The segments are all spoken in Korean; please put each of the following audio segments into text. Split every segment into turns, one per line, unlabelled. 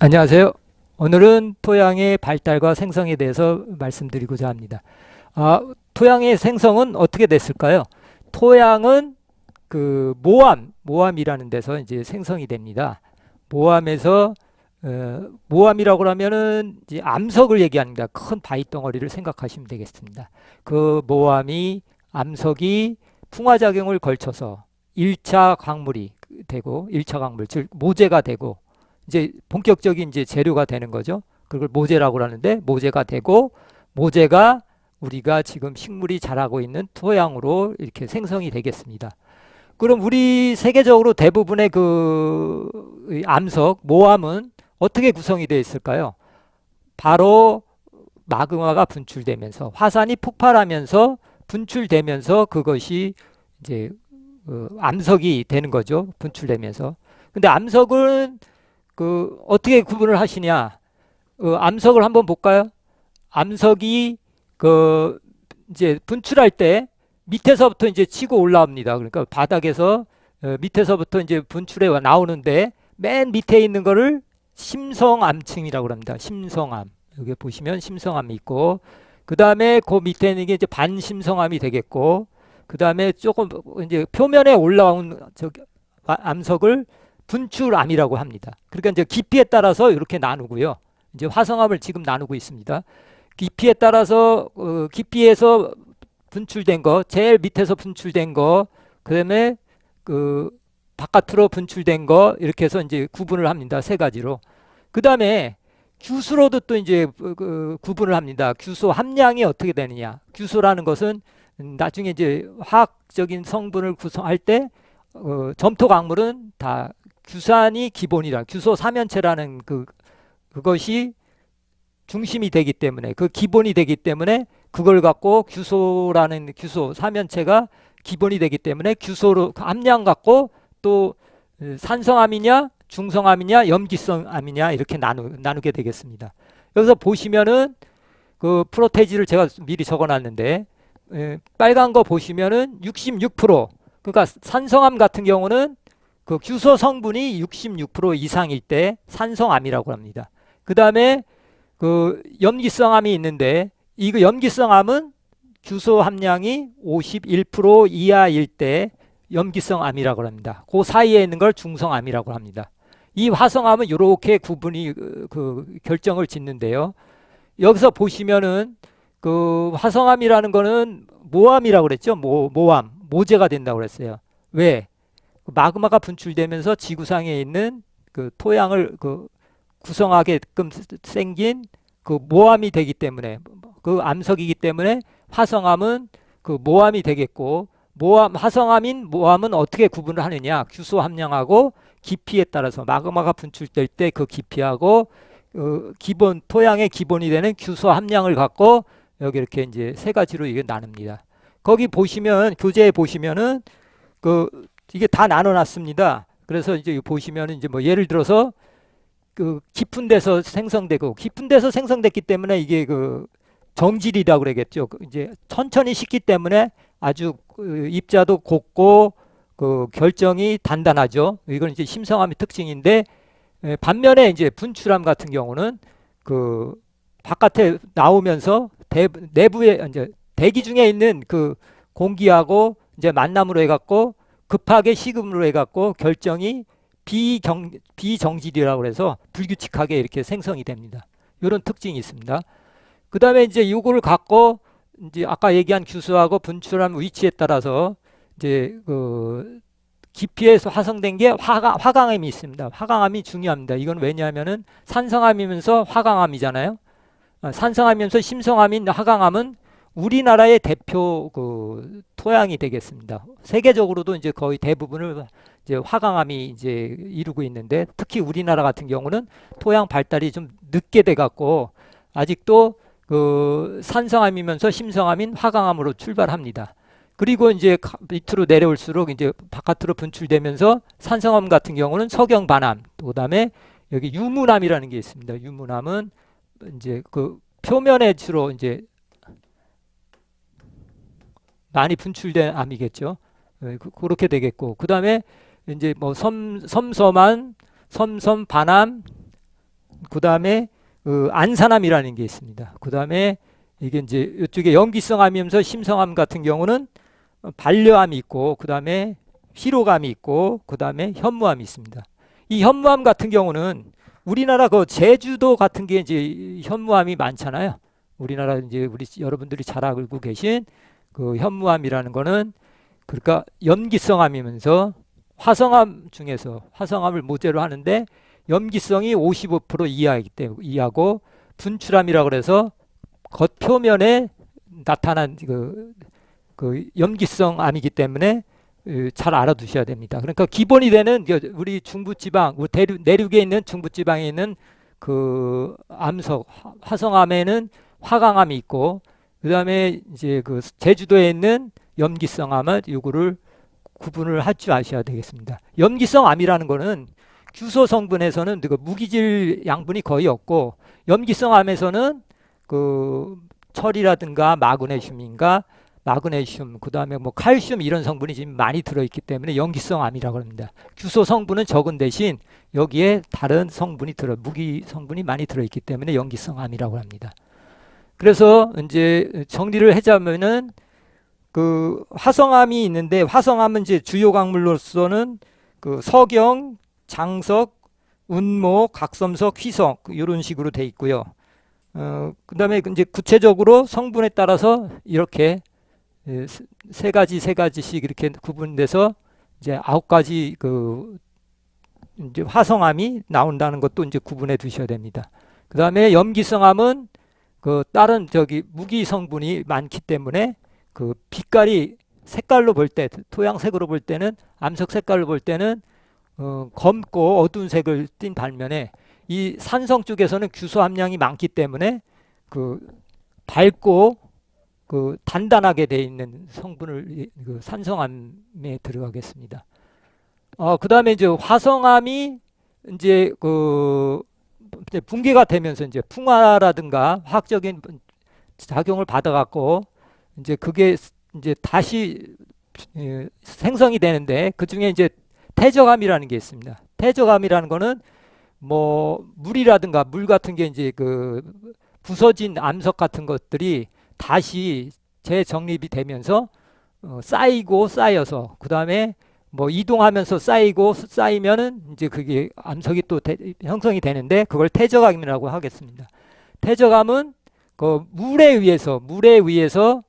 안녕하세요. 오늘은 토양의 발달과 생성에 대해서 말씀드리고자 합니다. 아, 토양의 생성은 어떻게 됐을까요? 토양은 그 모암, 모암이라는 데서 이제 생성이 됩니다. 모암에서 어, 모암이라고 하면은 이제 암석을 얘기합니다. 큰 바위 덩어리를 생각하시면 되겠습니다. 그 모암이 암석이 풍화작용을 걸쳐서 1차 광물이 되고 1차 광물 즉 모재가 되고 이제 본격적인 이제 재료가 되는 거죠. 그걸 모재라고 하는데 모재가 되고 모재가 우리가 지금 식물이 자라고 있는 토양으로 이렇게 생성이 되겠습니다. 그럼 우리 세계적으로 대부분의 그이 암석 모암은 어떻게 구성이 되어 있을까요? 바로 마그마가 분출되면서 화산이 폭발하면서 분출되면서 그것이 이제 어, 암석이 되는 거죠. 분출되면서. 근데 암석은 그 어떻게 구분을 하시냐? 어, 암석을 한번 볼까요? 암석이 그 이제 분출할 때 밑에서부터 이제 치고 올라옵니다. 그러니까 바닥에서 어, 밑에서부터 이제 분출해 와 나오는데 맨 밑에 있는 거를 심성암층이라고 합니다. 심성암. 여기 보시면 심성암이 있고 그 다음에 그 밑에 있는 게 이제 반심성암이 되겠고 그 다음에 조금 이제 표면에 올라온 아- 암석을 분출암이라고 합니다. 그러니까 이제 깊이에 따라서 이렇게 나누고요. 이제 화성암을 지금 나누고 있습니다. 깊이에 따라서 어, 깊이에서 분출된 거, 제일 밑에서 분출된 거, 그다음에 그 바깥으로 분출된 거 이렇게 해서 이제 구분을 합니다. 세 가지로. 그다음에 규수로도 또 이제 그- 그 구분을 합니다. 규소 함량이 어떻게 되느냐? 규소라는 것은 나중에 이제 화학적인 성분을 구성할 때 어, 점토 광물은 다 규산이 기본이라 규소 삼연체라는 그 그것이 중심이 되기 때문에 그 기본이 되기 때문에 그걸 갖고 규소라는 규소 삼연체가 기본이 되기 때문에 규소로 그 함량 갖고 또 어, 산성암이냐 중성암이냐 염기성암이냐 이렇게 나누, 나누게 되겠습니다. 여기서 보시면은 그 프로테지를 제가 미리 적어놨는데 에, 빨간 거 보시면은 66% 그러니까 산성암 같은 경우는 그 규소 성분이 66% 이상일 때 산성암이라고 합니다. 그 다음에 그 염기성암이 있는데 이거 염기성암은 규소 함량이 51% 이하일 때 염기성암이라고 합니다. 그 사이에 있는 걸 중성암이라고 합니다. 이 화성암은 이렇게 구분이 그, 그 결정을 짓는데요. 여기서 보시면은 그 화성암이라는 거는 모암이라고 그랬죠. 모, 모암, 모재가 된다고 그랬어요. 왜? 그 마그마가 분출되면서 지구상에 있는 그 토양을 그 구성하게끔 생긴 그 모암이 되기 때문에 그 암석이기 때문에 화성암은 그 모암이 되겠고 모암 화성암인 모암은 어떻게 구분을 하느냐 규소 함량하고 깊이에 따라서 마그마가 분출될 때 그 깊이하고 어, 기본 토양의 기본이 되는 규소 함량을 갖고 여기 이렇게 이제 세 가지로 이게 나눕니다. 거기 보시면 교재에 보시면은 그 이게 다 나눠놨습니다. 그래서 이제 보시면은 이제 뭐 예를 들어서 그 깊은 데서 생성되고 깊은 데서 생성됐기 때문에 이게 그 정질이라고 그러겠죠. 그 이제 천천히 식기 때문에 아주 그 입자도 곱고 그 결정이 단단하죠. 이건 이제 심성암의 특징인데 에, 반면에 이제 분출암 같은 경우는 그 바깥에 나오면서 대, 내부에 이제 대기 중에 있는 그 공기하고 이제 만남으로 해갖고 급하게 식음으로 해갖고 결정이 비경 비정질이라고 해서 불규칙하게 이렇게 생성이 됩니다. 이런 특징이 있습니다. 그 다음에 이제 이거를 갖고 이제 아까 얘기한 규수하고 분출함 위치에 따라서 이제 그 깊이에서 화성된 게 화강, 화강암이 있습니다. 화강암이 중요합니다. 이건 왜냐하면은 산성암이면서 화강암이잖아요. 아, 산성암이면서 심성암인 화강암은 우리나라의 대표 그 토양이 되겠습니다. 세계적으로도 이제 거의 대부분을 이제 화강암이 이제 이루고 있는데 특히 우리나라 같은 경우는 토양 발달이 좀 늦게 돼 갖고 아직도 그 산성암이면서 심성암인 화강암으로 출발합니다. 그리고 이제 가- 밑으로 내려올수록 이제 바깥으로 분출되면서 산성암 같은 경우는 석영반암, 그다음에 여기 유문암이라는 게 있습니다. 유문암은 이제 그 표면에 주로 이제 많이 분출된 암이겠죠. 예, 그- 그렇게 되겠고 그 다음에 이제 뭐 섬, 섬섬한 섬섬 반암 그 다음에 그 안산암이라는 게 있습니다. 그 다음에 이게 이제 이쪽에 염기성 암이면서 심성암 같은 경우는 반려암이 있고 그 다음에 피로감이 있고 그 다음에 현무암이 있습니다. 이 현무암 같은 경우는 우리나라 그 제주도 같은 게 이제 현무암이 많잖아요. 우리나라 이제 우리 여러분들이 잘 알고 계신 그 현무암이라는 거는 그러니까 염기성암이면서 화성암 중에서 화성암을 모델로 하는데 염기성이 55% 이하이기 때문에 이하고 분출암이라 그래서 겉 표면에 나타난 그, 그 염기성 암이기 때문에 으, 잘 알아두셔야 됩니다. 그러니까 기본이 되는 그 우리 중부지방, 우리 대륙, 내륙에 있는 중부지방에 있는 그 암석, 화- 화성암에는 화강암이 있고 그 다음에 이제 그 제주도에 있는 염기성 암을 요거를 구분을 할 줄 아셔야 되겠습니다. 염기성 암이라는 거는 규소 성분에서는 그 무기질 양분이 거의 없고 염기성 암에서는 그 철이라든가 마그네슘인가 마그네슘 그다음에 뭐 칼슘 이런 성분이 지금 많이 들어 있기 때문에 염기성 암이라고 합니다. 규소 성분은 적은 대신 여기에 다른 성분이 들어 무기 성분이 많이 들어 있기 때문에 염기성 암이라고 합니다. 그래서 이제 정리를 하자면은 그 화성암이 있는데 화성암은 이제 주요 강물로서는 그 석영, 장석, 운모, 각섬석, 휘석 이런 식으로 돼 있고요. 어, 그다음에 이제 구체적으로 성분에 따라서 이렇게 예, 세- 세 가지 세 가지씩 이렇게 구분돼서 이제 아홉 가지 그 이제 화성암이 나온다는 것도 이제 구분해 두셔야 됩니다. 그다음에 염기성암은 그 다른 저기 무기 성분이 많기 때문에 그 빛깔이 색깔로 볼 때 토양색으로 볼 때는 암석 색깔로 볼 때는 어, 검고 어두운 색을 띤 반면에 이 산성 쪽에서는 규소 함량이 많기 때문에 그 밝고 그 단단하게 돼 있는 성분을 이- 그 산성암에 들어가겠습니다. 어 그다음에 이제 화성암이 이제 그 붕괴가 되면서 이제 풍화라든가 화학적인 작용을 받아갖고 이제 그게 이제 다시 예, 생성이 되는데 그 중에 이제 태저감이라는 게 있습니다. 태저감이라는 거는 뭐 물이라든가 물 같은 게 이제 그 부서진 암석 같은 것들이 다시 재정립이 되면서 어, 쌓이고 쌓여서 그 다음에 뭐 이동하면서 쌓이고 쌓이면은 이제 그게 암석이 또 대- 형성이 되는데 그걸 태저감이라고 하겠습니다. 태저감은 그 물에 의해서 물에 의해서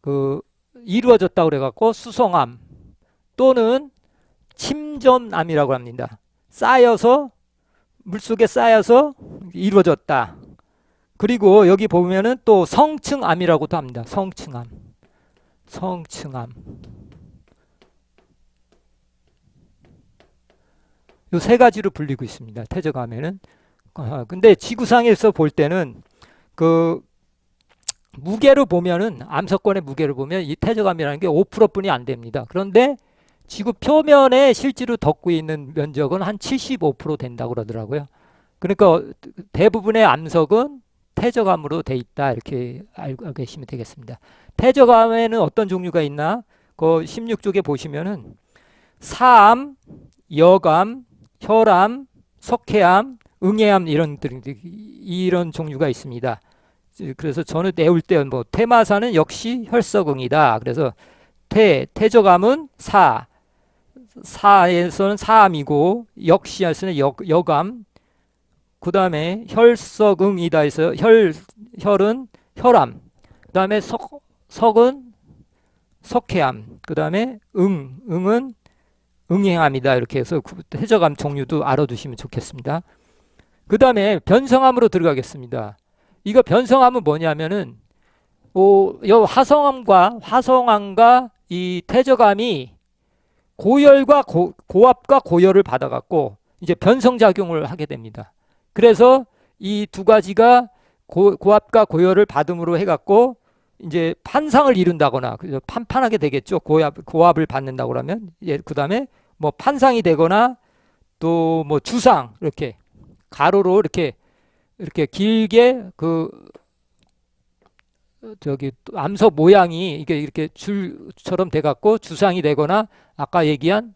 그 이루어졌다고 그래갖고 수성암 또는 침전암이라고 합니다. 쌓여서 물속에 쌓여서 이루어졌다. 그리고 여기 보면은 또 성층암이라고도 합니다. 성층암. 성층암. 요 세 가지로 불리고 있습니다. 태저감에는. 아, 근데 지구상에서 볼 때는 그 무게로 보면은 암석권의 무게를 보면 이 태저감이라는 게 5%뿐이 안 됩니다. 그런데 지구 표면에 실제로 덮고 있는 면적은 한 75% 된다고 그러더라고요. 그러니까 대부분의 암석은 태저감으로 돼 있다 이렇게 알고 계시면 되겠습니다. 태저감에는 어떤 종류가 있나? 그 16쪽에 보시면은 사암, 여감, 혈암, 석회암, 응애암 이런 들- 이런 종류가 있습니다. 그래서 저는 내올 때뭐 태마사는 역시 혈석응이다. 그래서 태 태저감은 사 사에서는 사암이고 역시에서는 역, 여감 그 다음에 혈석응이다 해서 혈 혈은 혈암 그 다음에 석 석은 석회암 그 다음에 응 응은 응행암이다 이렇게 해서 구- 태저감 종류도 알아두시면 좋겠습니다. 그 다음에 변성암으로 들어가겠습니다. 이거 변성암은 뭐냐면은 오, 여 화성암과 화성암과 이 태저감이 고열과 고, 고압과 고열을 받아갖고 이제 변성 작용을 하게 됩니다. 그래서 이 두 가지가 고, 고압과 고열을 받음으로 해갖고 이제 판상을 이룬다거나 그래서 판판하게 되겠죠. 고압 고압을 받는다고 그러면 예, 그다음에 뭐 판상이 되거나 또 뭐 주상 이렇게 가로로 이렇게 이렇게 길게 그 저기 또 암석 모양이 이게 이렇게 줄처럼 돼 갖고 주상이 되거나 아까 얘기한